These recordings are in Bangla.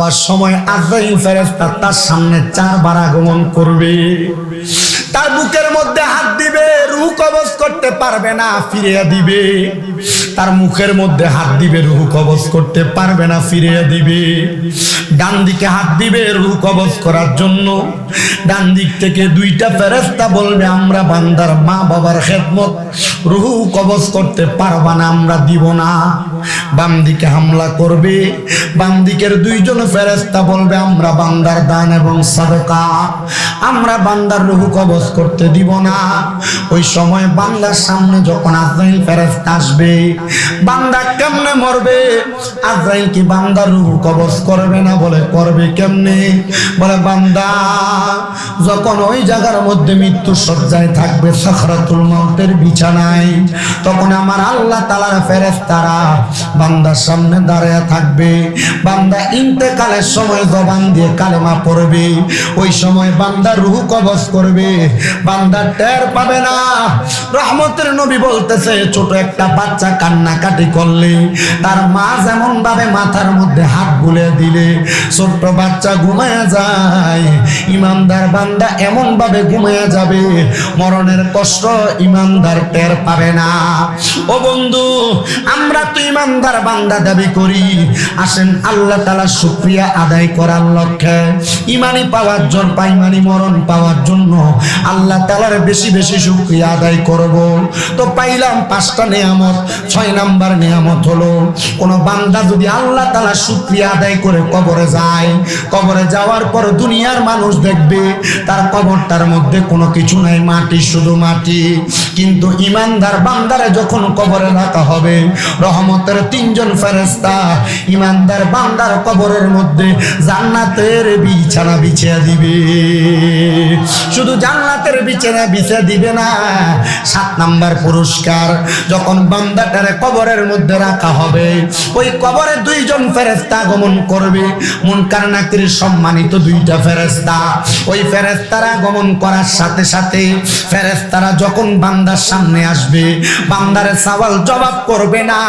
যাওয়ার সময় আজরাইল ফেরেস্তা তার সামনে চারবার আগমন করবে। তার বুকের মধ্যে হাত দিবে। রুহ করতে পারবে না, ফিরিয়ে দিবে। তার মুখের মধ্যে হাত দিবে, রুহ কবজ করতে পারবে না, ফিরিয়ে দিবে। ডান দিকে হাত দিবে, রুহ কবজ করার জন্য। ডান দিক থেকে দুইটা ফেরেস্তা বলবে, আমরা বান্দার মা বাবার খেদমত, রুহ কবজ করতে পারবা না, আমরা দিব না। বাম দিকে হামলা করবে, বাম দিকের দুইজন ফেরেস্তা বলবে, আমরা বান্দার দান এবং সাদকা, আমরা বান্দার রুহু কবজ করতে দিব না। ওই সময় বান্দার সামনে যখন আজরাইল ফেরেস্তা আসবে, বান্দা কেমনে মরবে? আজরাইল কি বান্দার রুহু কবজ করবে না বলে করবে কেমনে? বলে, বান্দা, যখন ওই জায়গার মধ্যে মৃত্যু সজ্জায় থাকবে সখরাতুল মৌতের বিছানায়, তখন আমার আল্লাহ তালার ফেরেস্তারা বান্দার সামনে দাঁড়ায় থাকবে। বান্দা ইন্তেকালের সময় জবান দিয়ে কালেমা পড়বে। ওই সময় বান্দা রুহ কবজ করবে। বান্দা টের পাবে না। রহমতের নবী বলতেছে, ছোট একটা বাচ্চা কান্নাকাটি করলে, তার মা যেমন ভাবে মাথার মধ্যে হাত বুলে দিলে, ছোট্ট বাচ্চা ঘুমায়া যায়। ইমানদার বান্দা এমন ভাবে ঘুমায়া যাবে, মরণের কষ্ট ইমানদার টের পাবে না। ও বন্ধু, আমরা তো ইমানদার বান্দা দাবি করি, আসেন আল্লাহ তালা শুক্রিয়া আদায় করার লক্ষ্যে ইমানি পাওয়ার জন্য পাইমানি মরণ পাওয়ার জন্য আল্লাহ তালার বেশি বেশি শুক্রিয়া আদায় করব। তো পাইলাম পাঁচটা নিয়ামত, ছয় নাম্বার নিয়ামত হলো, কোনো বান্দা যদি আল্লাহ তালা শুক্রিয়া আদায় করে কবরে যায়, কবরে যাওয়ার পর দুনিয়ার মানুষ দেখবে তার কবরটার মধ্যে কোনো কিছু নাই, মাটি শুধু মাটি। কিন্তু ইমানদার বান্দারে যখন কবরে রাখা হবে, রহমতের তিনজন ফেরেস্তা ইমানদার বান্দার কবরের মধ্যে জান্নাতের বিছানা বিছিয়ে দিবে। শুধু জান্নাতের বিছানা বিছিয়ে দিবে না সাত নাম্বার পুরস্কার যখন বান্দাটারে কবরের মধ্যে রাখা হবে, ওই কবরে দুইজন ফেরেস্তা আগমন করবে। মুনকার নাকির সম্মানিত দুইটা ফেরেস্তা ওই ফেরেস্তারা আগমন করার সাথে সাথে ফেরেস্তারা যখন বান্দার সামনে আসবে, বান্দারে সওয়াল জবাব করবে না।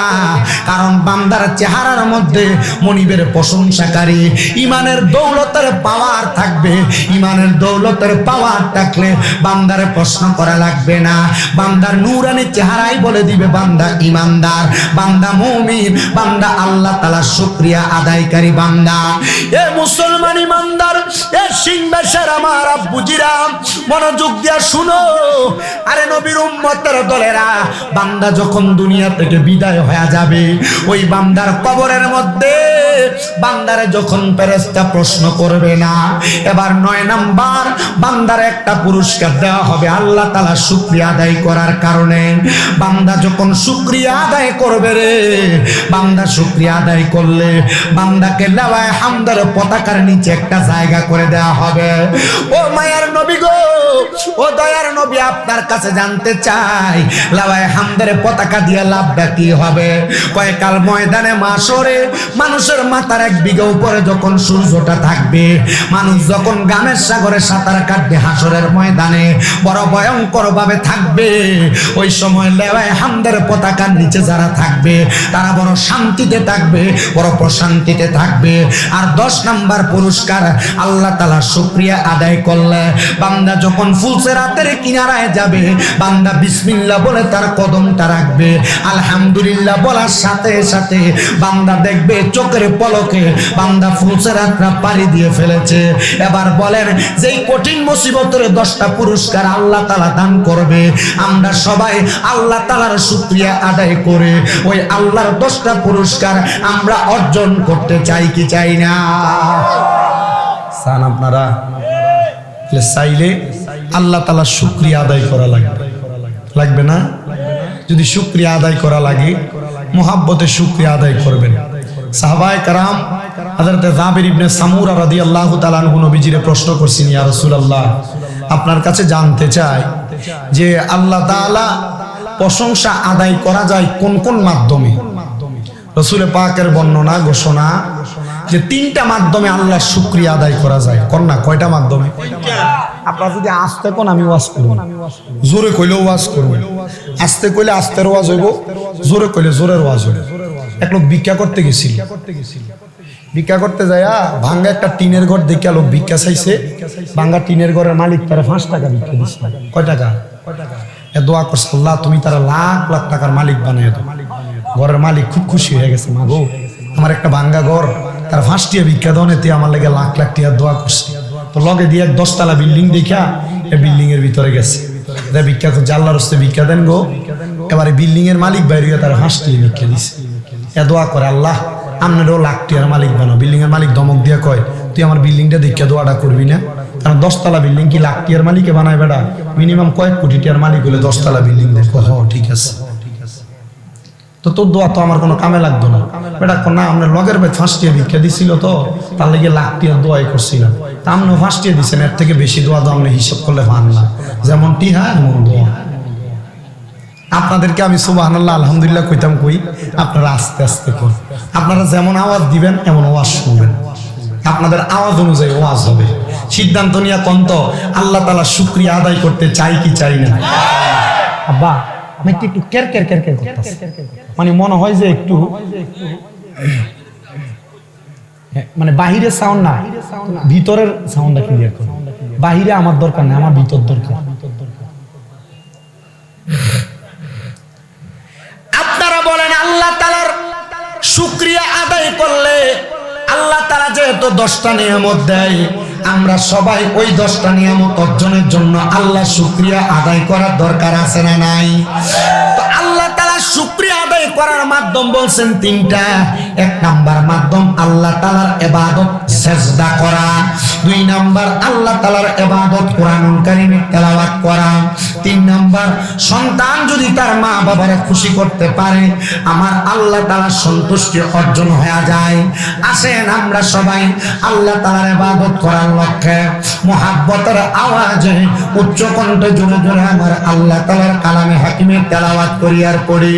কারণ বান্দার চেহারার মধ্যে মনিবের প্রশংসাকারী, ইমানের দৌলতের পাওয়ার থাকবে। ইমানের দৌলতের পাওয়ার থাকলে বান্দারে প্রশ্ন করা লাগবে না। বান্দার নূরানি চেহারাই বলে দিবে বান্দা ইমানদার, বান্দা মুমিন, বান্দা আল্লাহ তালা শুক্রিয়া আদায়কারী বান্দা। এ মুসলমান ইমানদার, এ সিংবাসের আমার আব্বুজিরা, মনোযোগ দিয়া শুনো। আরে নবীর উম্মতের দলেরা, বান্দা যখন দুনিয়া থেকে বিদায় হয়ে যাবে, ওই বান্দার কবরের মধ্যে বান্দারে যখন ফেরেশতা প্রশ্ন করবে না, এবার নয় নাম্বার বান্দার একটা পুরস্কার দেওয়া হবে আল্লাহ তালা শুক্রিয়া আদায় করার কারণে বান্দা যখন শুক্রিয়া আদায় করবে রে, বান্দা শুক্রিয়া আদায় করলে বান্দাকে লেওয়ায় হামদার পতাকার নিচে একটা জায়গা করে দেওয়া হবে। ও মায়ার নবী গো, ও দয়ার নবী, আপনার কাছে জানতে চাই লাভায় হামদের পতাকা দিয়ে লাভটা কি হবে? কয়েকাল ময়দানে মাসরে মানুষের মাথার এক বিঘা উপরে যখন সূর্যটা থাকবে, মানুষ যখন গানের সাগরে সাঁতার কাটবে হাসরের ময়দানে, বড় ভয়ঙ্কর ভাবে থাকবে? ওই সময় লেওয়ায় হামদের পতাকার নিচে যারা থাকবে, তারা বড় শান্তিতে থাকবে, বড় প্রশান্তিতে থাকবে। আর দশ নাম্বার পুরস্কার আল্লাহ তালা শুক্রিয়া আদায় করলে, বান্দা যখন ফুলসে রাতের কিনারায় যাবে, বান্দা বিসমিল্লা বলে তার কদমটা রাখবে। আলহামদুলিল্লাহ বলার সাথে সাথে বান্দা দেখবে চোখের পলকে বান্দা ফুলসে রাতরা পাড়ি দিয়ে ফেলেছে। এবার বলেন, যেই কঠিন মুসিবতের দশটা পুরস্কার আল্লাহ তালা দান করবে। আমরা সবাই আল্লাহ তালার শুক্রিয়া আদায় করে ওই আল্লাহর দশটা পুরস্কার আমরা অর্জন করতে চাই কি চাই না। আপনারা চাইলে আল্লাহ তালা শুক্রিয়া আদায় করা লাগবে। লাগবে না? যদি শুক্রিয়া আদায় করা লাগে, মোহাব্বতে শুক্রিয়া আদায় করবেন। সাহাবায় কারাম হাজরতে জাবির ইবনে সামুরা রাদিয়াল্লাহু তাআলা আনহু নবীজিরে প্রশ্ন করছেন, ইয়া রাসূলুল্লাহ, আপনার কাছে জানতে চাই যে আল্লাহ তাআলা প্রশংসা আদায় করা যায় কোন কোন মাধ্যমে? রসুল পাকের বর্ণনা ঘোষণা যে তিনটা মাধ্যমে আল্লাহ শুক্রিয়া আদায় করা যায়। কন্যা কয়টা মাধ্যমে? আপনারা যদি আসতে কোন আমি ওয়াজ করব। জোরে কইলেও ওয়াজ করব। আস্তে কইলে আস্তের ওয়াজ হইব জোরে কইলে জোরের ওয়াজ হইব। এক লোক ভিক্ষা করতে গেছিল। ভিক্ষা করতে যায় ভাঙ্গা একটা টিনের ঘর দেখে লোক ভিক্ষা চাইছে। ভাঙ্গা টিনের ঘরের মালিক তারা পাঁচ টাকা ভিক্ষা দিচ্ছে কয় টাকা? এ দোয়া করছে, আল্লাহ, তুমি তারা লাখ লাখ টাকার মালিক বানিয়ে দাও। ঘরের মালিক খুব খুশি হয়ে গেছে, মা গো, আমার একটা ভাঙ্গা ঘর, তার ফার্স্ট টিয়া ভিক্ষা দেওয়া নেতে আমার লেগে লাখ লাখ টিয়া দোয়া করছে। তো লগে দিয়ে এক দশতলা বিল্ডিং দেখা এ বিল্ডিং এর ভিতরে গেছে। ভিক্ষা করছে, আল্লাহর হস্তে ভিক্ষা দেন গো। এবারে বিল্ডিং এর মালিক বাইরে তার ফার্স্ট টিয়া ভিক্ষা দিছে। এ দোয়া করে, আল্লাহ আপনারও লাখ টিয়ার মালিক বানো বিল্ডিং এর মালিক দমক দিয়া কয়, তুই আমার বিল্ডিংটা দেখা দোয়াটা করবি না? কারণ দশতলা বিল্ডিং, কি লাখ টিয়ার মালিকে বানায় বেড়া? মিনিমাম কয়েক কোটি টিয়ার মালিক হলে দশতলা বিল্ডিং দেখো। হ, ঠিক আছে। তো তোর দোয়া তো আমার কোনো কামে লাগতো না। বেটা না আপনার লগের ভাই ফার্স্ট ইয়ার ভিক্ষা দিছিল তো, তার লেগে লাখ টিয়ার দোয়াই করছিলাম। তা আপনিও ফার্স্ট ইয়ার দিচ্ছেন এর থেকে বেশি দোয়া তো আপনি হিসাব করলে পান না। যেমন টি টিহা, এমন দোয়া। আপনাদেরকে আমি আল্লাহ আলহামদুলিল্লাহ কইতাম কই, আপনারা আস্তে আস্তে কর। আপনারা যেমন আওয়াজ দিবেন, এমন ওয়াজ শুনবেন। আপনাদের আওয়াজ অনুযায়ী ওয়াজ হবে। সিদ্ধান্ত নিয়ে কন্ত, আল্লাহ তালা শুক্রিয়া আদায় করতে চাই কি চাই না। আব্বা, আমি একটু কের কের কের কের মানে মনে হয় যে একটু মানে বাহিরের সাউন্ড না ভিতরের সাউন্ডটা ক্লিয়ার বাহিরে আমার দরকার না আমার ভিতর দরকার আপনারা বলেন আল্লাহ তালার শুক্রিয়া আদায় করলে আল্লাহ তালা যেহেতু দশটা নিয়ামত দেয়। আমরা সবাই ওই দশটা নিয়ামত অর্জনের জন্য আল্লাহ শুক্রিয়া আদায় করার দরকার আছে না নাই? তো আল্লাহ তালা শুক্রিয়া আদায় করার মাধ্যম বলছেন তিনটা। এক নাম্বার মাধ্যম আল্লাহ তালার এবাদত সেজদা করা। দুই নাম্বার আল্লাহ তালার এবাদত কোরআন কারিমে তেলাওয়াত করা। তিন নাম্বার, সন্তান যদি তার মা বাবারে খুশি করতে পারে, আমার আল্লাহ তালার সন্তুষ্টি অর্জন হয়ে যায়। আসেন আমরা সবাই আল্লাহ তালার এবাদত করার লক্ষ্যে মোহাব্বতের আওয়াজে উচ্চ কণ্ঠে জোরে জোরে আমার আল্লাহ তালার কালামে হাকিমে তেলাওয়াত করিয়ার পড়ি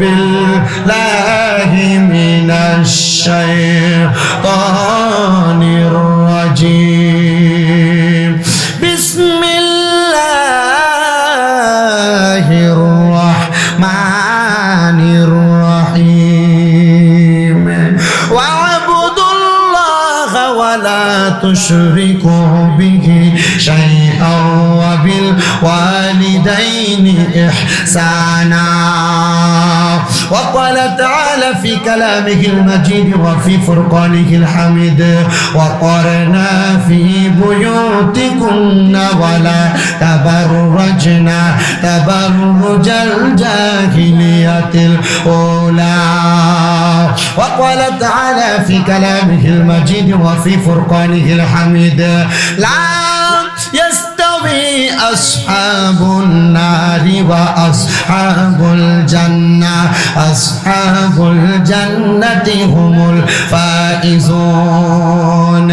বিল্লাহি মিনাশ শাইতানির রাজিম। تشركوا به شيئا وبالوالدين إحسانا وقال تعالى في كلامه المجيد وفي فرقانه الحميد وقرنا في بيوتكن ولا تبرجنا تبرج الجاهلية الأولى وقال تعالى في كلامه المجيد وفي فرقانه الحميد. لا أصحاب النار وأصحاب الجنة أصحاب الجنة هم الفائزون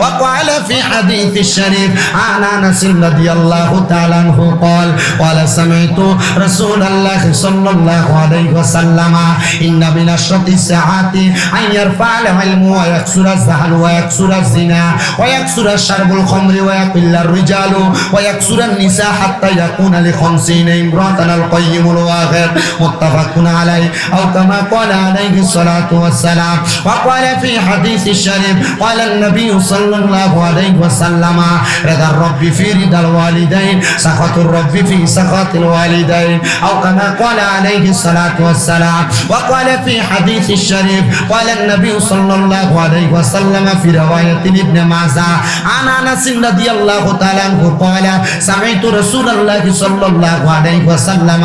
وقال في حديث الشريف عن أنس رضي الله تعالى عنه قال قال سمعت رسول الله صلى الله عليه وسلم إن من أشرط الساعات أن يرفع العلم ويكسر الزهل ويكسر الزنا ويكسر شرب الخمر ويقل الرجال ويكسر النساء حتى يكون لخمسين امرأة القيم الواخر متفق عليه. أو كما قال عليه الصلاة والسلام. وقال في حديث الشريف قال النبي صلى الله عليه وسلم رضا الرب في رضا الوالدين سخط الرب في سخط الوالدين. أو كما قال عليه الصلاة والسلام. وقال في حديث الشريف قال النبي صلى الله عليه وسلم في رواية ابن ماجه عن أنس رضي الله تعالى عنه قال سمعت رسول الله صلى الله عليه وسلم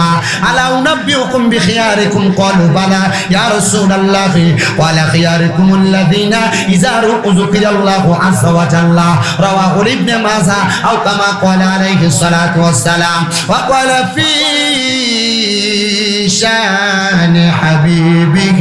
ألا أنبئكم بخياركم؟ قالوا بلى. يا رسول الله قال خياركم الذين إذا ذكر الله عز وجل رواه ابن ماجه أو كما قال عليه الصلاة والسلام وقال في شأن حبيبه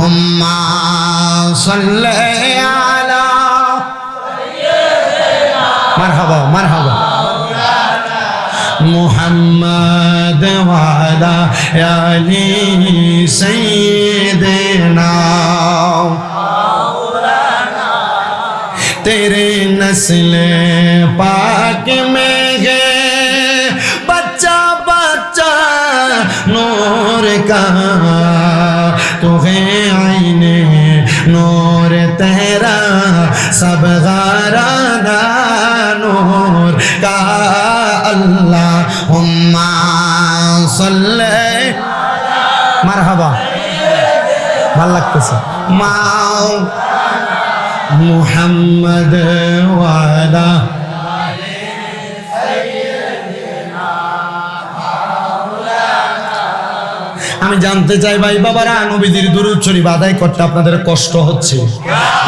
اللهم صل على مرحبا مرحبا محمد وعلى آل سيدنا تیرے نسل پاک میں ہے بچہ بچہ نور کا نور تیرا سب غارانہ نور کا ہم صلی۔ مرحبا۔ ভাল লাগতেছে محمد وعلا ওয়ালা আমি জানতে চাই ভাই বাবারা নবীদের দূর শরীফ আদায় করতে আপনাদের কষ্ট হচ্ছে।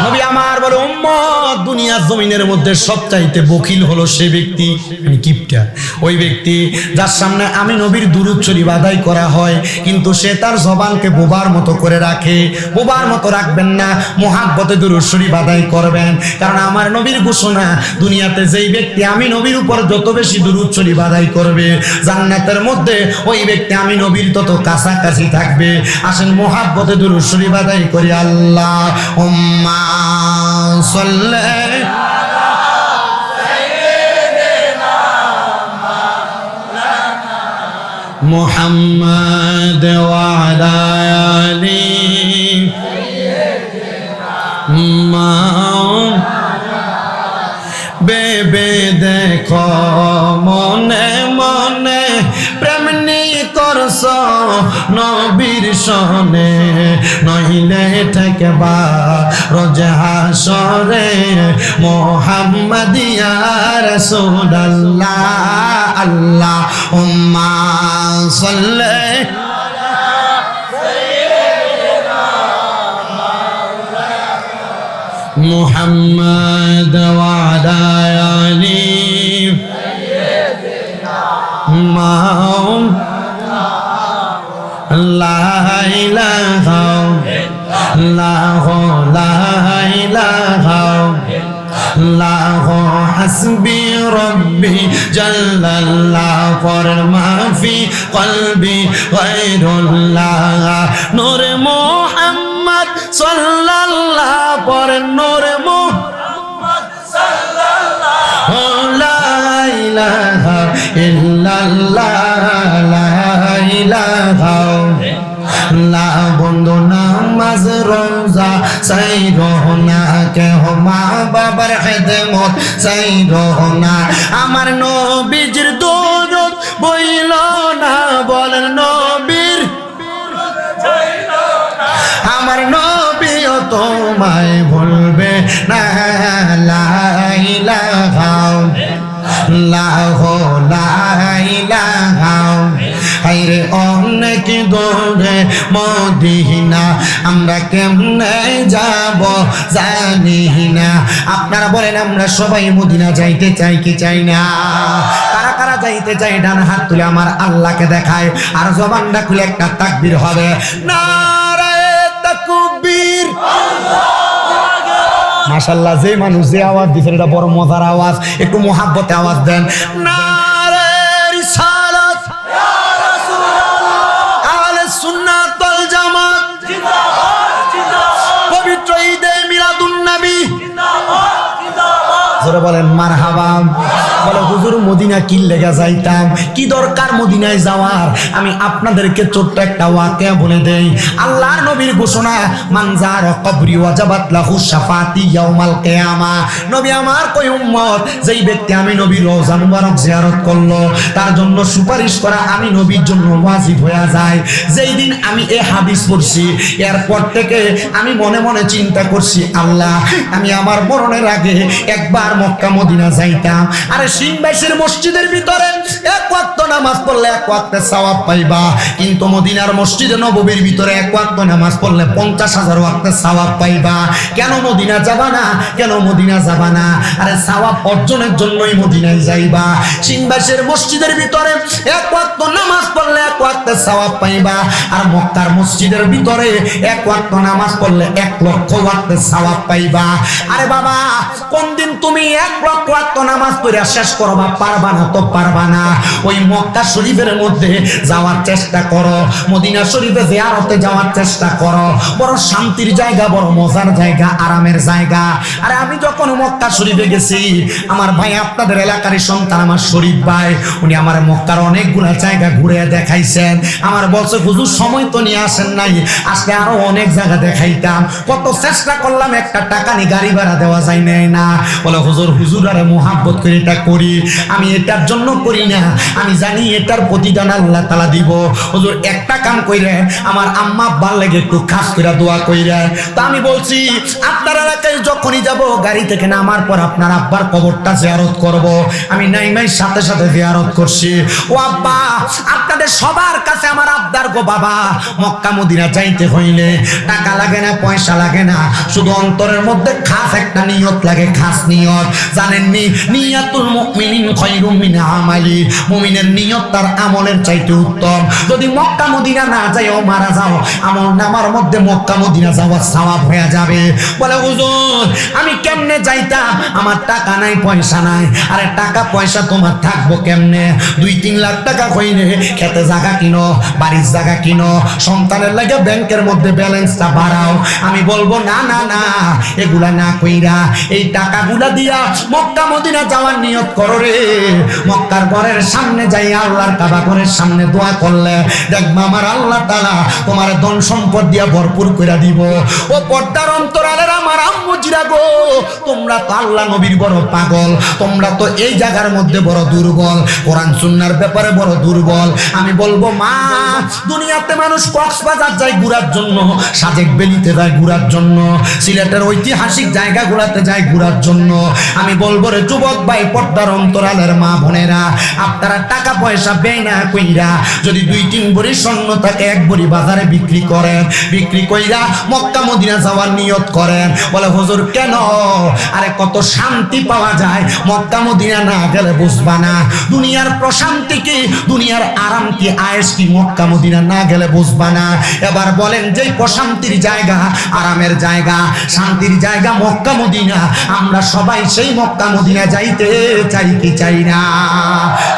নবী আমার বলে উম্মত দুনিয়ার জমিনের মধ্যে সবচাইতে বকিল হলো সে ব্যক্তি মানে কিপটা। ওই ব্যক্তি, যার সামনে আমি নবীর দুরুদ শরীফ আদায় করা হয়, কিন্তু সে তার জবানকে বোবার মতো করে রাখে। বোবার মতো রাখবেন না, মোহাব্বতে দুরুদ শরীফ আদায় করবেন। কারণ আমার নবীর ঘোষণা, দুনিয়াতে যেই ব্যক্তি আমি নবীর উপর যত বেশি দুরুদ শরীফ আদায় করবে, জান্নাতের মধ্যে ওই ব্যক্তি আমি নবীর তত কাছাকাছি থাকবে। আসেন মোহাব্বতে দুরুদ শরীফ আদায় করি আল্লাহ, উম্মা। সাল্লে محمد وعلى آله ما বেবে দেখো মনে মনে প্রেমনি করছ নবীর সনে নহিলে ঠেকবা রোজ হাসরে মোহাম্মদিয়া রাসূলুল্লাহ আল্লাহ উম্মা সাল্লে محمد وعلى آله معهم হাসবি রব্বি জাল্লাল্লাহ। পরের মাফি কলবি গৈরুল্লাহ নূরে মোহাম্মদ সাল্লাল্লাহ। পরের নূরে মোহাম্মদ সাল্লাল্লাহ। লা ইলাহা ইল্লাল্লাহ। লা ইলাহা আল্লাহ বন্ধু নামাজ রোজা চাই রহনা কেহ মা বাবার খেদমত চাই রহনা আমার নবীজির দৌলত বইল না, বলেন নবীর আমার নবীও তোমায় না লাইলাহাও লাহো লাইলাহাও হাইরে অনেক দৌড়ে মদিনা, আমরা কেমনে যাব জানি না। আপনারা বলেন, আমরা সবাই মদিনা যাইতে চাই কি চাই না? কারা কারা যাইতে চাই ডান হাত তুলে আমার আল্লাহকে দেখায়, আর জবানটা খুলে একটা তাকবীর হবে। তাকবীর। মাশাল্লাহ যে মানুষ যে আওয়াজ দিছে এটা বড় মজার আওয়াজ, একটু মোহাব্বতে আওয়াজ দেন। নারে জোরে বলেন, মারহাবা। বলে, হুজুর, মদিনা কি লেগে যাইতাম? কি দরকার মদিনায় যাওয়ার? আমি আপনাদেরকে ছোট্ট একটা ওয়াকিয়া বলে দেই। আল্লাহর নবীর ঘোষণা মানজার কবরি ওয়াজাবাত লাহু শাফাতি ইয়াউমাল কিয়ামা। নবী আমার কই উম্মত, যেই ব্যক্তি আমি নবীর রওজা মুবারক জিয়ারত করল, তার জন্য সুপারিশ করা আমি নবীর জন্য ওয়াজিব হয়ে যায়। যেই দিন আমি এ হাদিস পড়ছি, এরপর থেকে আমি মনে মনে চিন্তা করছি, আল্লাহ, আমি আমার মরণের আগে একবার মক্কা মদিনা যাইতাম। আরে সিংবাসীর মসজিদের ভিতরে এক ওয়াক্ত নামাজ পড়লে এক ওয়াক্তে সওয়াব পাইবা। কিন্তু মদিনার মসজিদে নববীর ভিতরে এক ওয়াক্ত নামাজ পড়লে পঞ্চাশ হাজার ওয়াক্তে সওয়াব পাইবা। কেন মদিনা যাবা না? কেন মদিনা যাবা না? আরে সওয়াব অর্জনের জন্যই মদিনায় যাইবা। সিংবাসীর মসজিদের ভিতরে এক ওয়াক্ত নামাজ পড়লে এক ওয়াক্তে সওয়াব পাইবা। আর মক্কার মসজিদের ভিতরে এক ওয়াক্ত নামাজ পড়লে এক লক্ষ ওয়াক্তে সওয়াব পাইবা। আরে বাবা কোন দিন তুমি এক লক্ষ ওয়াক্ত নামাজ পড়ে শেষ করবা পারবা না, তো পারবা না। ওই মক্কা শরীফের মধ্যে যাওয়ার চেষ্টা করো, মদিনা শরীফে জিয়ারতে যাওয়ার চেষ্টা করো। বড় শান্তির জায়গা, বড় মজার জায়গা, আরামের জায়গা। আরে আমি যখন মক্কা শরীফে গেছি, আমার ভাই, আপনাদের এলাকারই সন্তান, আমার শরীফ ভাই, উনি আমার মক্কার অনেকগুলা জায়গা ঘুরে দেখাইছেন। আমার বলছে, হুজুর, সময় তো নিয়ে আসেন নাই, আজকে আরও অনেক জায়গা দেখাইতাম। কত চেষ্টা করলাম, একটা টাকা নিয়ে গাড়ি ভাড়া দেওয়া যায় না। বলে হুজুর হুজুর আরে মোহাব্বত করে এটা করি। আমি এটার জন্য করি না। আমি জানি এটার প্রতিদান আল্লাহ তালা দিব। হুজুর, একটা কাম কইরে, আমার আম্মা আব্বার লেগে একটু খাস করে দোয়া কইরে। তা আমি বলছি, আপনার এলাকায় যখনই যাব, গাড়ি থেকে নামার পর আপনার আব্বার কবরটা জিয়ারত করব। আমি নাইমাই সাথে সাথে জিয়ারত করছি। ও আব্বা, আপনাদের সবার কাছে আমার আবদার গো বাবা। মক্কা মদিনা যাইতে হইলে টাকা লাগে না, পয়সা লাগে না। শুধু অন্তরের মধ্যে খাস একটা নিয়ত লাগে, খাস নিয়ত। জানেননি? নিয়াতুল মুমিনিন মিন আমালি। মুমিনের নিয়ত তার আমলের চাইতে উত্তম। যদি মক্কা মদিনা না মারা যাও। নামার মধ্যে মক্কা মদিনা যাওয়ার হয়ে যাবে। বলে, হুজুর, আমি কেমনে আমার টাকা নাই, পয়সা নাই। আরে, টাকা, পয়সা তোমার থাকব কেমনে? দুই, তিন লাখ টাকা কইলে খেতে জায়গা কিনো, বাড়ির জায়গা কিনো, সন্তানের লাগে ব্যাংকের মধ্যে ব্যালেন্সটা বাড়াও। আমি বলব, না না না, এগুলা না কইরা, এই টাকাগুলা দিয়া মক্কা, মদিনা যাওয়ার নিয়ত করো রে। মক্কার ঘরের সামনে যাই আল্লাহর কাবা ঘরের সামনে দোয়া করলে দেখবা আমার আল্লাহ তালা তোমার ধন সম্পদ দিয়া ভরপুর করে দিব। ও পর্দার অন্তরালের আমার আম্মু জিরা গো, তোমরা তো আল্লাহ নবীর বড় পাগল, তোমরা তো এই জায়গার মধ্যে বড় দুর্বল, কোরআন সুন্নার ব্যাপারে বড় দুর্বল। আমি বলব, মা, দুনিয়াতে মানুষ কক্সবাজার যায় ঘুরার জন্য, সাজেক বেলিতে যায় ঘুরার জন্য, সিলেটের ঐতিহাসিক জায়গাগুলোতে যায় ঘুরার জন্য আমি বলব রে যুবক ভাই, পর্দার অন্তরালের মা বোনেরা, আপনারা টাকা পয়সা বেই না কইরা যদি দুই তিন বড়ি স্বর্ণ থাকে এক বড়ি বাজারে বিক্রি করেন, বিক্রি কইরা মক্কা মদিনা যাওয়ার নিয়ত করেন, বলে হুজুর কেন? আরে কত শান্তি পাওয়া যায়, মক্কা মদিনা না গেলে বুঝবা না। দুনিয়ার প্রশান্তি কি, দুনিয়ার আরাম কি, আয়েস কি, মক্কা মদিনা না গেলে বুঝবা না। এবার বলেন যে প্রশান্তির জায়গা আরামের জায়গা, শান্তির জায়গা মক্কা মদিনা, আমরা সবাই সেই মক্কা মদিনা যাইতে চাই কি চাই না?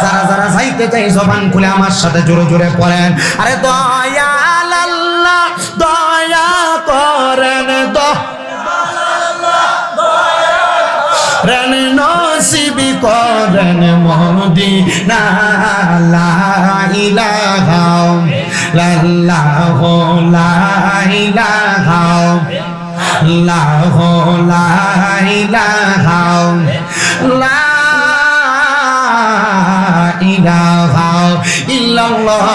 যারা যারা যাইতে চাই, জবান খুলে আমার সাথে জোরে জোরে পড়েন আরে দয়াল আল্লাহ, দয়া করেন রন নসিবি করেন মদিনা, লা ইলাহা লাল্লাহ লা ইলাহা। লাহ লা ইলাহা লা ইলাহা ইল্লাল্লাহ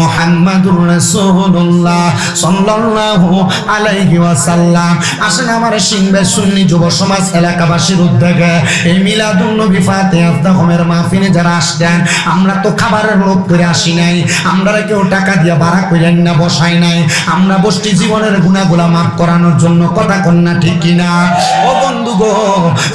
মুহাম্মাদুর রাসূলুল্লাহ সাল্লাল্লাহু আলাইহি ওয়াসাল্লাম। আসেন আমার সিংবে সুন্নি যুব সমাজ এলাকাবাসীর উদ্যোগে। এই মিলাদুন নবী মাহফিলে যারা আসছেন আমরা তো খাবারের লোভ করে আসি নাই। আমরা কেউ টাকা দিয়ে ভাড়া করেন না, বসাই নাই। আমরা বসছি জীবনের গুণাগুলা মাফ করানোর জন্য কথা কন্যা ঠিক কিনা ও বন্ধু গো,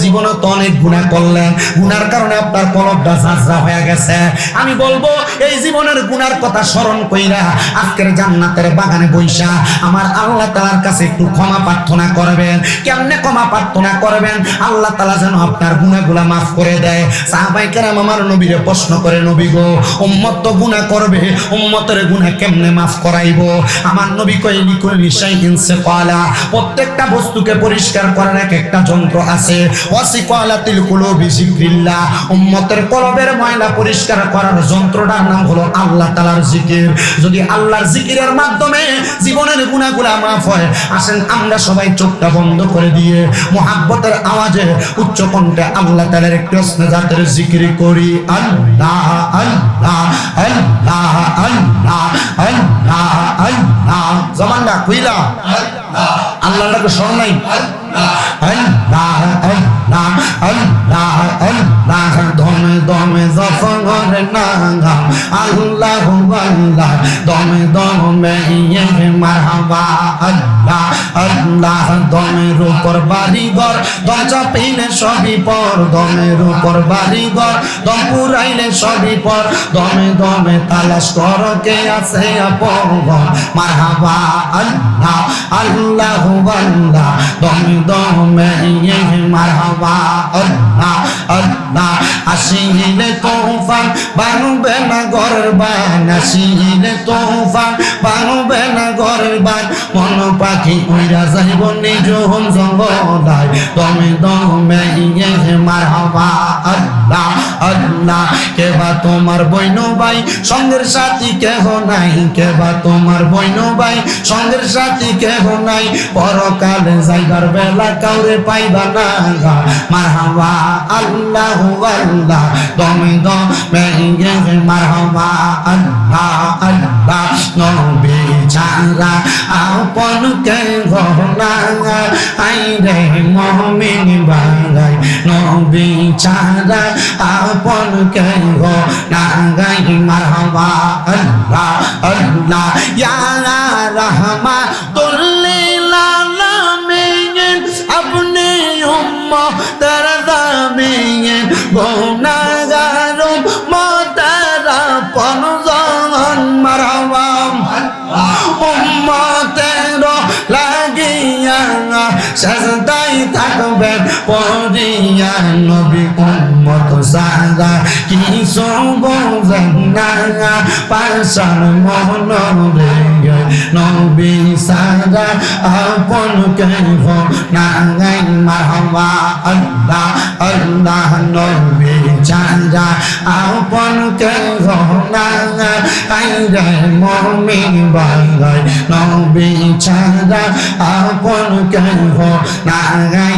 জীবনে তো অনেক গুণা করলেন। গুনার কারণে আপনার কলবটা ঝাঁঝরা হয়ে গেছে। আমি বলব, এই জীবনের গুনার কথা স্মরণ কইরা আজকের জান্নাতের বাগানে বইসা আমার আল্লাহ তালার কাছে একটু ক্ষমা প্রার্থনা করবেন। কেমনে ক্ষমা প্রার্থনা করবেন? আল্লাহ তালা যেন আপনার গুনাগুলা মাফ করে দেয়। সাহাবাই কেরাম আমার নবীরে প্রশ্ন করে, নবী গো, উম্মত তো গুনাহ করবে, উম্মতের গুনাহ কেমনে মাফ করাইবো? আমার নবী কইলি কই নিশাই ইনসে কলা প্রত্যেকটা বস্তুকে পরিষ্কার করার এক একটা যন্ত্র আছে। ওয়াসি কলাতিল কুলুবি জিক্রিল্লাহ উম্মতের কলবের ময়লা পরিষ্কার করার যন্ত্রটার নাম হলো আল্লাহ তালার জিকির। যদি আল্লাহর জিকিরের মাধ্যমে জীবনের গুণাগুলা মাফ হয়, আসেন আমরা সবাই চোখটা বন্ধ করে দিয়ে মোহাব্বতের আওয়াজে উচ্চ কণ্ঠে আল্লাহ তালার একটু জাতের জিকির করি। আল্লাহ আল্লাহ আল্লাহ আল্লাহ আল্লাহ আল্লাহ। জমান্ডা কুইলা? আল্লাহ ডাকে স্মরণ নাই? আল্লাহ আল্লাহ আল্লাহ আল্লাহ দমে দমে ঘরে নাঙ্গা আল্লাহ আল্লাহ দমে দমে ইয়ে মারহাবা। আল্লাহ আল্লাহ, দমের উপর বাড়ি ঘর। দম চাপিলে সবই পর, দমের উপর বাড়ি ঘর। দম পুরাইলে সবই পর, দমে দমে তালাশ কর, কে আছে আপন? মারহাবা, আল্লাহ আল্লাহ আল্লাহ। দমে দমে ইয়ে মারহাবা, আল্লাহ আল্লাহ। আসিলে তোফান, বানবে না ঘরের বান। আসিলে তোফান, বানবে না ঘরের বান। মন পাখি উইরা যাইব নিজ হোম জঙ্গলায় দমে দমে ইয়ে মারহাবা, আল্লাহ আল্লাহ, কেবা তোমার বইন ভাই, সঙ্গের সাথী কেহ নাই, কেবা তোমার বইন ভাই, সঙ্গের সাথী কেহ নাই, পরকালে যাইবার বেলা কাউরে পাইবা না গা। মারহাবা, আল্লাহ আল্লাহ, দমে দমে ইয়ে মারহাবা, আল্লাহ আল্লাহ, নবী ছাড়া আপন কে আই রে মমিন বাঙাই, নবী ছাড়া আপন কে গহনা গাই মারহাবা আল্লাহ আল্লাহ ইয়া রহমা পড়িয়া নবী উম্মত সাদা কি না পাশান মন রে নবী সাদা আপন কেহ না গাই মারহাবা আল্লাহ আল্লাহ নবী চাঁদা আপন কেহ না গাই রে মমিন বাঙ্গাই নবী চাঁদা আপন কেহ না গাই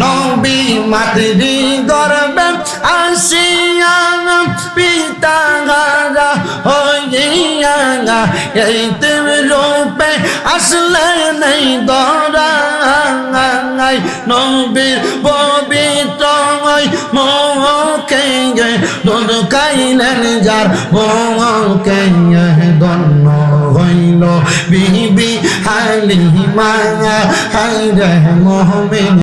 নবী মাতৃ গর্বে আসিয়া পিতা গারা হইয়া এই রূপে আসলে নেই দরাই নবীর পবিত্র মুখে দুধ খাইলেন যার মুখে দন্ন হইল বিবি হালিমা হায় মোহমিন